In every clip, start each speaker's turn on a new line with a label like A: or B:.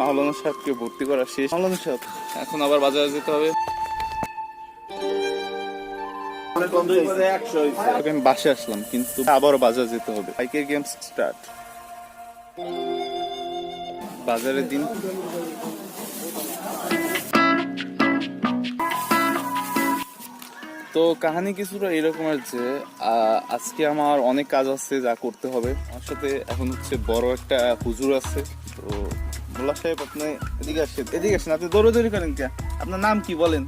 A: মাওলানা সাহেবকে ভর্তি করা শেষ। মাওলানা সাহেব, এখন আবার বাজারে যেতে হবে। আমি বাসে আসলাম, কিন্তু আবার বাজার যেতে হবে। বাইকের গেমস স্টার্ট বাজারের দিন। তো কাহানি কিছুটা এরকম যে আজকে আমার অনেক কাজ আছে যা করতে হবে। আমার সাথে এখন হচ্ছে বড় একটা হুজুর আছে, তো মোল্লা সাহেব আপনি এদিকে আসেন। এদিকে আসেন আপনি দৌড়াদৌড়ি করেন কে? আপনার নাম কি বলেন?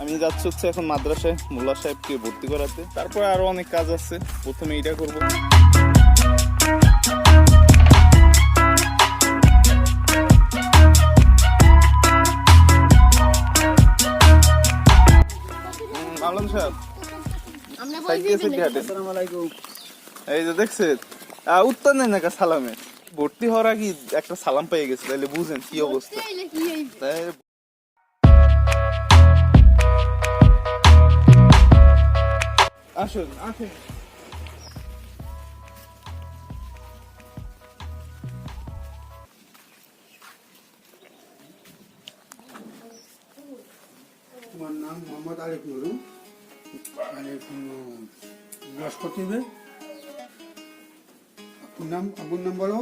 A: আমি যাচ্ছি হচ্ছে এখন মাদ্রাসায় মোল্লা সাহেবকে ভর্তি করাতে। তারপরে আরও অনেক কাজ আছে প্রথমে এইটা করব। মামলান সাহেব সাইকেল সাইকেল হাঁটেন। এই যে দেখছেন আহ, উত্তর নেই না কা সালামে ভর্তি হওয়ার আগে একটা সালাম পেয়ে গেছে তাহলে বুঝেন কি অবস্থা। আসুন আসুন।
B: আমার নাম মোহাম্মদ আলিফ নুরু আলিফ বৃহস্পতি হবে আপনার নাম নাম বলো।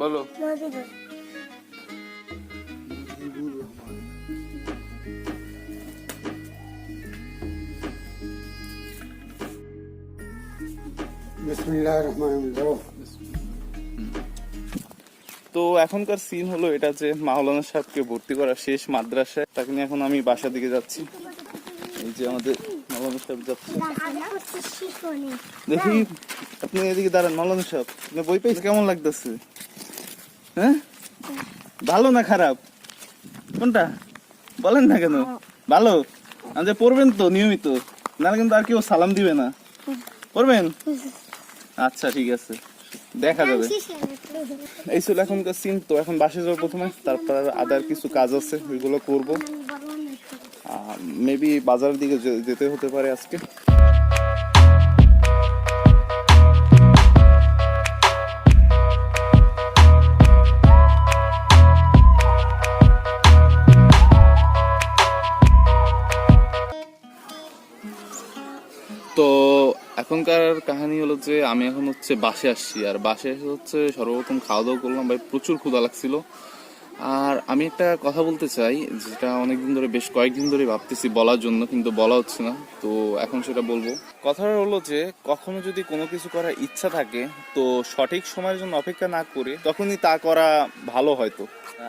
A: বলো।
B: বিসমিল্লাহ রহমান
A: তো এখনকার সিন হলো এটা যে মাওলানা সাহেবকে ভর্তি করা শেষ মাদ্রাসায়। তাকে নিয়ে এখন আমি বাসার দিকে যাচ্ছি। এই যে আমাদের মাওলানা সাহেব যাচ্ছে। দেখি আপনি এদিকে দাঁড়ান মাওলানা সাহেব। আপনি বই পেয়েছে কেমন লাগতেছে? হ্যাঁ? ভালো না খারাপ? কোনটা? বলেন না কেন? ভালো? আচ্ছা পড়বেন তো, নিয়মিত। না কিন্তু আর কেউ সালাম দিবে না। পড়বেন? আচ্ছা ঠিক আছে। দেখা যাবে। এই ছিল এখনকার সিন তো এখন বাসে যাব প্রথমে। তারপর আদার কিছু কাজ আছে, ওইগুলো করব। মেবি বাজারের দিকে যেতে হতে পারে আজকে। এখনকার কাহিনী হলো যে আমি এখন হচ্ছে বাসে আসছি, আর বাসে এসে হচ্ছে সর্বপ্রথম খাওয়া দাওয়া করলাম। ভাই, প্রচুর ক্ষুধা লাগছিল। আর আমি একটা কথা বলতে চাই, যেটা অনেকদিন ধরে, বেশ কয়েকদিন ধরে ভাবতেছি বলার জন্য, কিন্তু বলা হচ্ছে না। তো এখন সেটা বলব। কথাটা হলো যে, কখনো যদি কোনো কিছু করার ইচ্ছা থাকে, তো সঠিক সময়ের জন্য অপেক্ষা না করে তখনই তা করা ভালো হয়তো।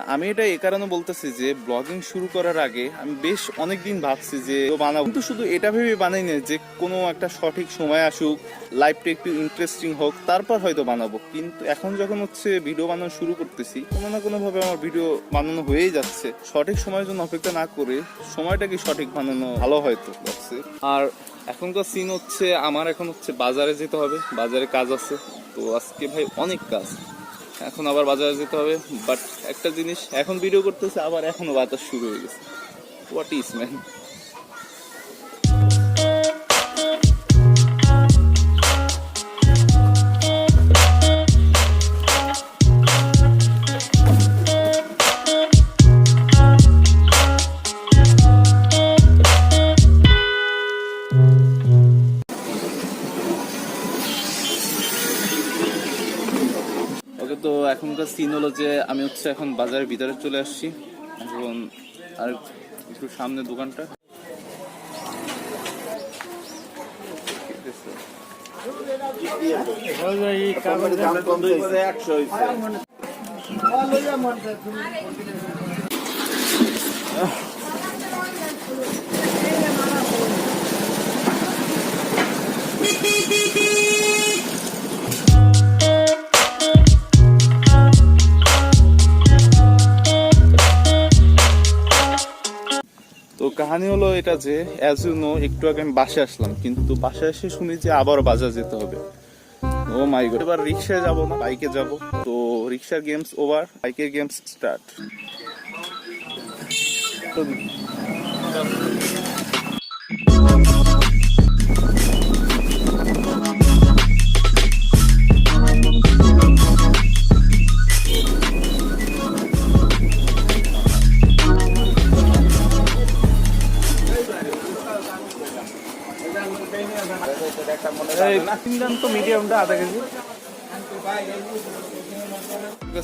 A: আমি এটা এ কারণে বলতেছি যে, ব্লগিং শুরু করার আগে আমি বেশ অনেকদিন ভাবছি যে বানাবো। কিন্তু শুধু এটা ভেবে বানাই না যে, কোনো একটা সঠিক সময় আসুক, লাইফটা একটু ইন্টারেস্টিং হোক, তারপর হয়তো বানাবো। কিন্তু এখন যখন হচ্ছে ভিডিও বানানো শুরু করতেছি, কোনো না কোনোভাবে আমার ভিডিও বানানো হয়েই যাচ্ছে। সঠিক সময়ের জন্য অপেক্ষা না করে সময়টাকে সঠিক বানানো ভালো হয়তো লাগছে আর এখনকার সিন হচ্ছে, আমার এখন হচ্ছে বাজারে যেতে হবে, বাজারে কাজ আছে। তো আজকে ভাই অনেক কাজ। এখন আবার বাজারে যেতে হবে বাট একটা জিনিস, এখন ভিডিও করতেছে, আবার এখনও বাতাস শুরু হয়ে গেছে। হোয়াট ইজ ম্যান তো এখনকার সিন হলো যে আমি হচ্ছে এখন বাজারের ভিতরে চলে আসছি। এখন আর একটু সামনে দোকানটা। কাহিনী হলো এটা যে অ্যাজ ইউ নো একটু আগে আমি বাসে আসলাম, কিন্তু বাসে এসে শুনি যে আবার বাজার যেতে হবে। ও মাই গড এবার রিক্সায় যাব না বাইকে যাব। তো রিক্সার গেমস ওভার বাইকের গেমস স্টার্ট তো
C: মিডিয়ামটা আধা কেজি।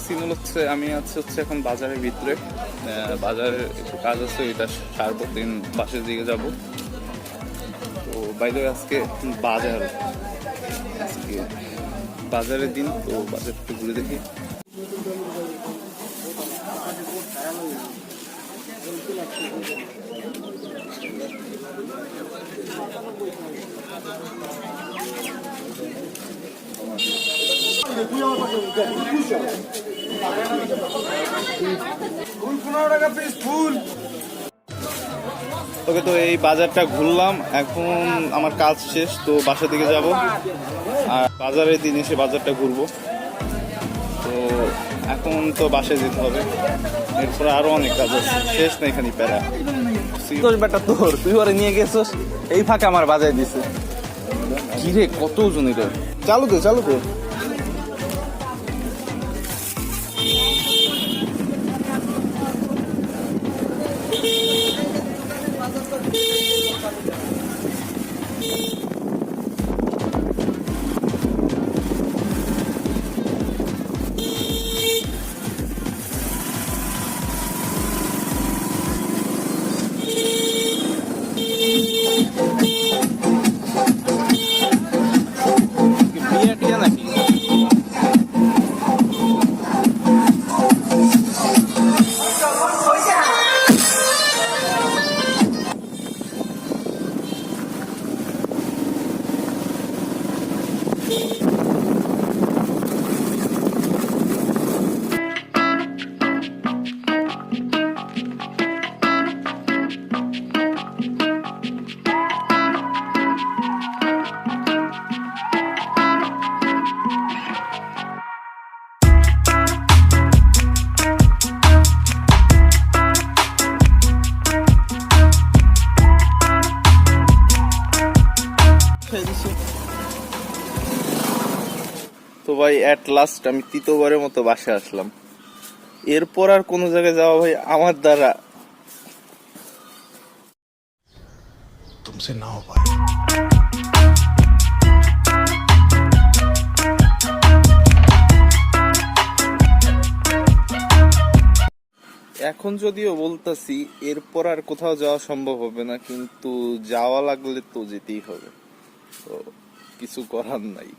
A: সিনুল হচ্ছে, আমি আছি হচ্ছে এখন বাজারের ভিতরে। বাজারে একটু কাজ আছে, এটা সারবো দিন বাসের দিকে যাব। তো বাইরে আজকে বাজার। আজকে বাজারের দিন, তো বাজার একটু ঘুরে দেখি। ওকে, তো এই বাজারটা ঘুরলাম। এখন আমার কাজ শেষ, তো বাসার দিকে যাব। আর বাজারের দিন এসে বাজারটা ঘুরবো। তো এখন তো বাসায় যেতে হবে। এরপরে আরও অনেক কাজ আছে। শেষ না এখানে প্যারা।
C: তোর বেটা তোর, তুই ওরে নিয়ে গেছিস, এই ফাঁকে আমার বাজায় দিছে।
A: কি রে কত ওজন এটা
C: চালু তো চালু দে।
A: Yeah. তো ভাই অ্যাট লাস্ট আমি তৃতীয়বারের মতো বাসে আসলাম। এরপর আর কোনো জায়গায় যাওয়া ভাই আমার দ্বারা। এখন যদিও বলতাছি এরপর আর কোথাও যাওয়া সম্ভব হবে না কিন্তু যাওয়া লাগলে তো যেতেই হবে। তো কিছু করার নাই।